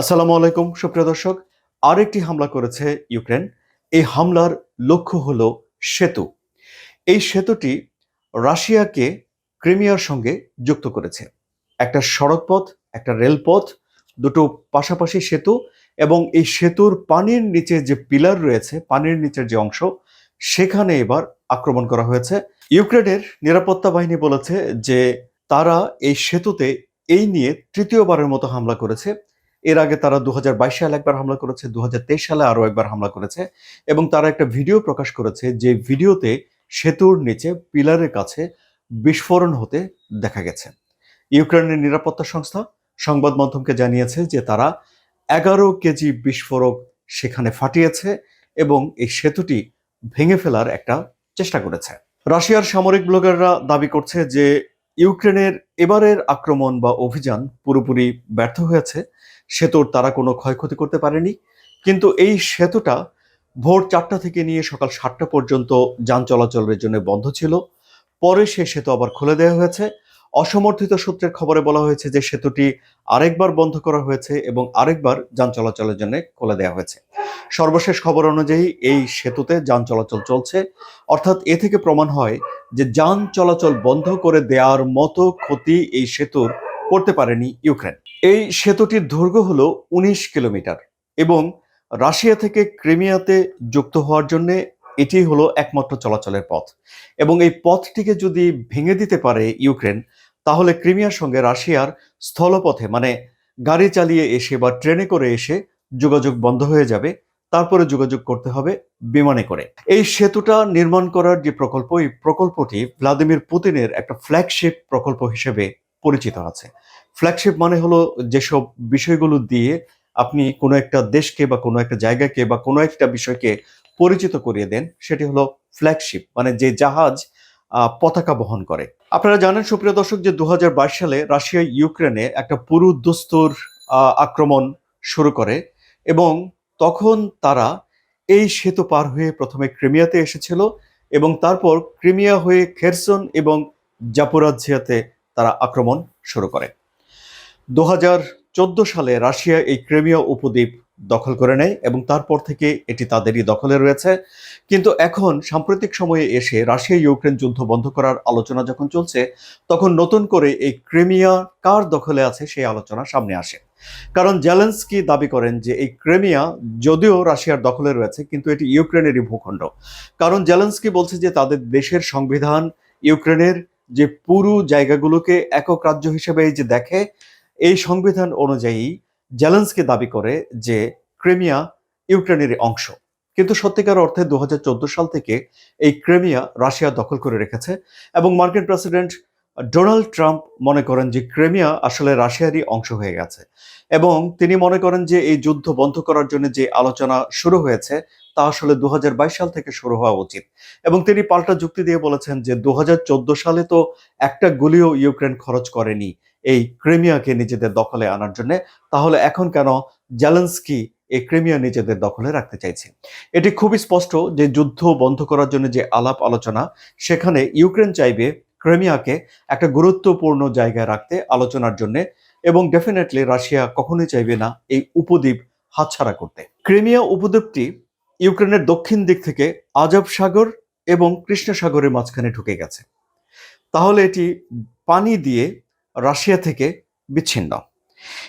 আসসালামু আলাইকুম, সুপ্রিয় দর্শক। আরেকটি হামলা করেছে ইউক্রেন। এই হামলার লক্ষ্য হলো সেতু। এই সেতুটি রাশিয়াকে ক্রিমিয়ার সঙ্গে যুক্ত করেছে। একটা সড়কপথ, একটা রেলপথ, দুটো পাশাপাশি সেতু এবং এই সেতুর পানির নিচে যে পিলার রয়েছে, পানির নিচের যে অংশ, সেখানে এবার আক্রমণ করা হয়েছে। ইউক্রেনের নিরাপত্তা বাহিনী বলেছে যে তারা এই সেতুতে এই নিয়ে তৃতীয়বারের মতো হামলা করেছে। এর আগে তারা দুহাজার বাইশ সালে একবার হামলা করেছে, দুহাজার তেইশ সালে আরও একবার হামলা করেছে এবং তারা একটা ভিডিও প্রকাশ করেছে যে ভিডিওতে সেতুর নিচে পিলারের কাছে বিস্ফোরণ হতে দেখা গেছে। ইউক্রেনের নিরাপত্তা সংস্থা সংবাদ মাধ্যমকে জানিয়েছে যে তারা এগারো কেজি বিস্ফোরক সেখানে ফাটিয়েছে এবং এই সেতুটি ভেঙে ফেলার একটা চেষ্টা করেছে। রাশিয়ার সামরিক ব্লগাররা দাবি করছে যে ইউক্রেনের এবারের আক্রমণ বা অভিযান পুরোপুরি ব্যর্থ হয়েছে। সেতুর তারা কোনো ক্ষয়ক্ষতি করতে পারেনি। কিন্তু এই সেতুটা ভোর চারটা থেকে নিয়ে সকাল সাতটা পর্যন্ত যান চলাচলের জন্য বন্ধ ছিল। পরে সে সেতু আবার খুলে দেওয়া হয়েছে। অসমর্থিত সূত্রের খবরে বলা হয়েছে যে সেতুটি আরেকবার বন্ধ করা হয়েছে এবং আরেকবার যান চলাচলের জন্য খুলে দেওয়া হয়েছে। সর্বশেষ খবর অনুযায়ী এই সেতুতে যান চলাচল চলছে। অর্থাৎ এ থেকে প্রমাণ হয় যে যান চলাচল বন্ধ করে দেওয়ার মতো ক্ষতি এই সেতুর করতে পারেনি ইউক্রেন। এই সেতুটির দৈর্ঘ্য হলো উনিশ কিলোমিটার এবং রাশিয়া থেকে ক্রিমিয়াতে যুক্ত হওয়ার জন্য এটি হলো একমাত্র চলাচলের পথ। এবং এই পথটিকে যদি ভেঙে দিতে পারে ইউক্রেন, তাহলে ক্রিমিয়ার সঙ্গে রাশিয়ার স্থলপথে মানে গাড়ি চালিয়ে এসে বা ট্রেনে করে এসে যোগাযোগ বন্ধ হয়ে যাবে। তারপরে যোগাযোগ করতে হবে বিমানে করে। এই সেতুটা নির্মাণ করার যে প্রকল্প, এই প্রকল্পটি ভ্লাদিমির পুতিনের একটা ফ্ল্যাগশিপ প্রকল্প হিসেবে পরিচিত আছে। ফ্ল্যাগশিপ মানে হলো যেসব বিষয়গুলো দিয়ে আপনি কোনো একটা দেশকে বা কোনো একটা জায়গাকে বা কোনো একটা বিষয়কে পরিচিত করিয়ে দেন, সেটি হলো ফ্ল্যাগশিপ মানে যে জাহাজ পতাকা বহন করে। আপনারা জানেন, সুপ্রিয় দর্শক, যে দু হাজার বাইশ সালে রাশিয়া, ইউক্রেনে একটা পুরু দস্তুর আক্রমণ শুরু করে এবং তখন তারা এই সেতু পার হয়ে প্রথমে ক্রিমিয়াতে এসেছিল এবং তারপর ক্রিমিয়া হয়ে খেরসন এবং জাপোরাজিয়াতে তারা আক্রমণ শুরু করে। দু চোদ্দ সালে রাশিয়া এই ক্রেমিয়া উপদ্বীপ দখল করে নেয় এবং তারপর থেকে এটি তাদেরই দখলে রয়েছে। কিন্তু এখন সাম্প্রতিক সময়ে এসে রাশিয়া ইউক্রেন যুদ্ধ বন্ধ করার আলোচনা যখন চলছে, তখন নতুন করে এই ক্রেমিয়া কার দখলে আছে সেই আলোচনা সামনে আসে। কারণ জেলেন্সকি দাবি করেন যে এই ক্রেমিয়া যদিও রাশিয়ার দখলে রয়েছে, কিন্তু এটি ইউক্রেনেরই ভূখণ্ড। কারণ জেলেন্সকি বলছে যে তাদের দেশের সংবিধান ইউক্রেনের যে পুরো জায়গাগুলোকে একক রাজ্য হিসেবে যে দেখে, এই সংবিধান অনুযায়ী জেলেন্সকি দাবি করে যে ক্রেমিয়া ইউক্রেনের অংশ। কিন্তু সত্যিকার অর্থে দু হাজার চোদ্দ সাল থেকে এই ক্রেমিয়া রাশিয়া দখল করে রেখেছে এবং মার্কিন প্রেসিডেন্ট ডোনাল্ড ট্রাম্প মনে করেন যে ক্রেমিয়া আসলে রাশিয়ারই অংশ হয়ে গেছে। এবং তিনি মনে করেন যে এই যুদ্ধ বন্ধ করার জন্য যে আলোচনা শুরু হয়েছে তা আসলে দু হাজার বাইশ সাল থেকে শুরু হওয়া উচিত। এবং তিনি পাল্টা যুক্তি দিয়ে বলেছেন যে দু হাজার চোদ্দ সালে তো একটা গুলিও ইউক্রেন খরচ করেনি এই ক্রিমিয়াকে নিজেদের দখলে আনার জন্য। তাহলে এখন কেন জেলেন্সকি এই ক্রিমিয়া নিজেদের দখলে রাখতে চাইছে? এটি খুবই স্পষ্ট যে যুদ্ধ বন্ধ করার জন্য যে আলাপ আলোচনা, সেখানে ইউক্রেন চাইবে ক্রিমিয়াকে একটা গুরুত্বপূর্ণ জায়গায় রাখতে আলোচনার জন্য এবং ডেফিনেটলি রাশিয়া কখনোই চাইবে না এই উপদ্বীপ হাতছাড়া করতে। ক্রিমিয়া উপদ্বীপটি ইউক্রেনের দক্ষিণ দিক থেকে আজব সাগর এবং কৃষ্ণ সাগরের মাঝখানে ঢুকে গেছে। তাহলে এটি পানি দিয়ে রাশিয়া থেকে বিচ্ছিন্ন।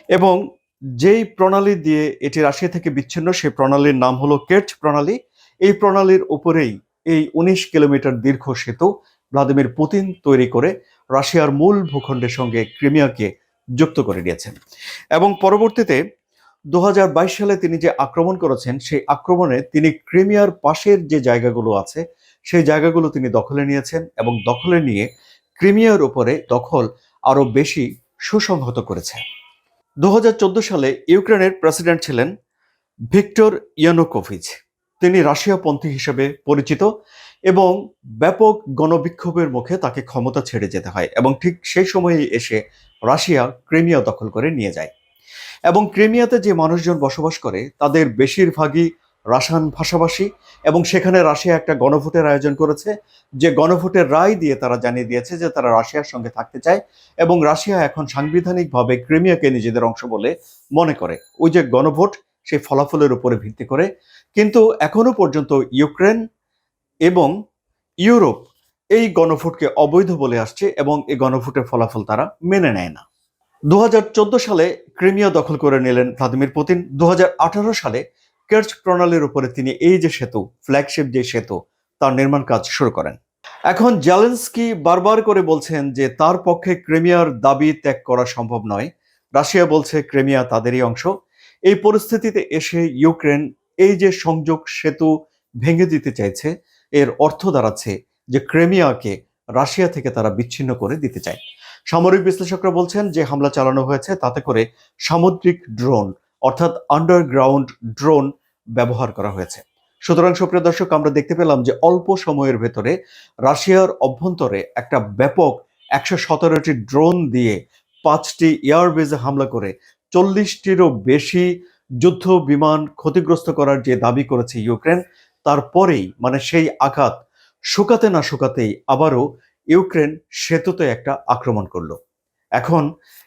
এবং যেই প্রণালী দিয়ে এটি রাশিয়া থেকে বিচ্ছিন্ন, সেই প্রণালীর নাম হলো কেটস প্রণালী। এই প্রণালীর উপরেই এই উনিশ কিলোমিটার দীর্ঘ সেতু ভ্লাদিমির পুতিন তৈরি করে রাশিয়ার মূল ভূখণ্ডের সঙ্গে ক্রিমিয়াকে যুক্ত করে দিয়েছেন এবং পরবর্তীতে দু হাজার বাইশ সালে তিনি যে আক্রমণ করেছেন, সেই আক্রমণে তিনি ক্রিমিয়ার পাশের যে জায়গাগুলো আছে, সেই জায়গাগুলো তিনি দখলে নিয়েছেন এবং দখলে নিয়ে ক্রিমিয়ার উপরে দখল আরও বেশি সুসংহত করেছে। দু হাজার চোদ্দ সালে ইউক্রেনের প্রেসিডেন্ট ছিলেন ভিক্টর ইয়ানুকোভিচ। তিনি রাশিয়াপন্থী হিসেবে পরিচিত এবং ব্যাপক গণবিক্ষোভের মুখে তাকে ক্ষমতা ছেড়ে যেতে হয় এবং ঠিক সেই সময়ে এসে রাশিয়া ক্রিমিয়া দখল করে নিয়ে যায়। এবং ক্রিমিয়াতে যে মানুষজন বসবাস করে, তাদের বেশিরভাগই রাশান ভাষাভাষী এবং সেখানে রাশিয়া একটা গণভোটের আয়োজন করেছে, যে গণভোটের রায় দিয়ে তারা জানিয়ে দিয়েছে যে তারা রাশিয়ার সঙ্গে থাকতে চায় এবং রাশিয়া এখন সাংবিধানিকভাবে ক্রিমিয়াকে নিজেদের অংশ বলে মনে করে। ওই যে গণভোট, সেই ফলাফলের উপরে ভিত্তি করে। কিন্তু এখনও পর্যন্ত ইউক্রেন এবং ইউরোপ এই গণভোটকে অবৈধ বলে আসছে এবং এই গণভোটের ফলাফল তারা মেনে নেয় না। দু হাজার চোদ্দ সালে ক্রিমিয়া দখল করে নিলেন ভ্লাদিমির পুতিন। দু হাজার আঠারো সালে কের্চ প্রণালীর উপরে তিনি এই যে সেতু, ফ্ল্যাগশিপ যে সেতু, তার নির্মাণ কাজ শুরু করেন। এখন জেলেন্সকি বারবার করে বলছেন যে তার পক্ষে ক্রিমিয়ার দাবি ত্যাগ করা সম্ভব নয়। রাশিয়া বলছে ক্রিমিয়া তাদেরই অংশ। এই পরিস্থিতিতে এসে ইউক্রেন এই যে সংযোগ সেতু ভেঙে দিতে চাইছে, এর অর্থ দাঁড়াচ্ছে যে ক্রিমিয়াকে রাশিয়া থেকে তারা বিচ্ছিন্ন করে দিতে চায়। সামরিক বিশ্লেষকরা বলছেন যে হামলা চালানো হয়েছে তাতে করে সামুদ্রিক ড্রোন, অর্থাৎ আন্ডারগ্রাউন্ড ড্রোন ব্যবহার করা হয়েছে। সুতরাং সুপ্রিয় দর্শক, আমরা দেখতে পেলাম যে অল্প সময়ের ভেতরে রাশিয়ার অভ্যন্তরে একটা ব্যাপক একশো সতেরোটি ড্রোন দিয়ে পাঁচটি এয়ারবেজে হামলা করে চল্লিশটিরও বেশি যুদ্ধ বিমান ক্ষতিগ্রস্ত করার যে দাবি করেছে ইউক্রেন, তারপরেই মানে সেই আঘাত শুকাতে না শুকাতেই আবারও ইউক্রেন সেতুতে একটা আক্রমণ করল। এখন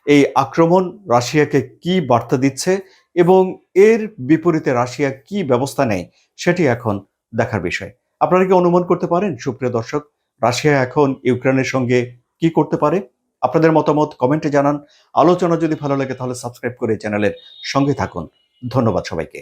এই আক্রমণ রাশিয়াকে কি বার্তা দিচ্ছে এবং এর বিপরীতে রাশিয়া কি ব্যবস্থা নেয় সেটি এখন দেখার বিষয়। আপনারা কি অনুমান করতে পারেন? সুপ্রিয় দর্শক, রাশিয়া এখন ইউক্রেনের সঙ্গে কি করতে পারে? আপনাদের মতামত কমেন্টে জানান। আলোচনা যদি ভালো লাগে তাহলে সাবস্ক্রাইব করে চ্যানেলের সঙ্গে থাকুন। ধন্যবাদ সবাইকে।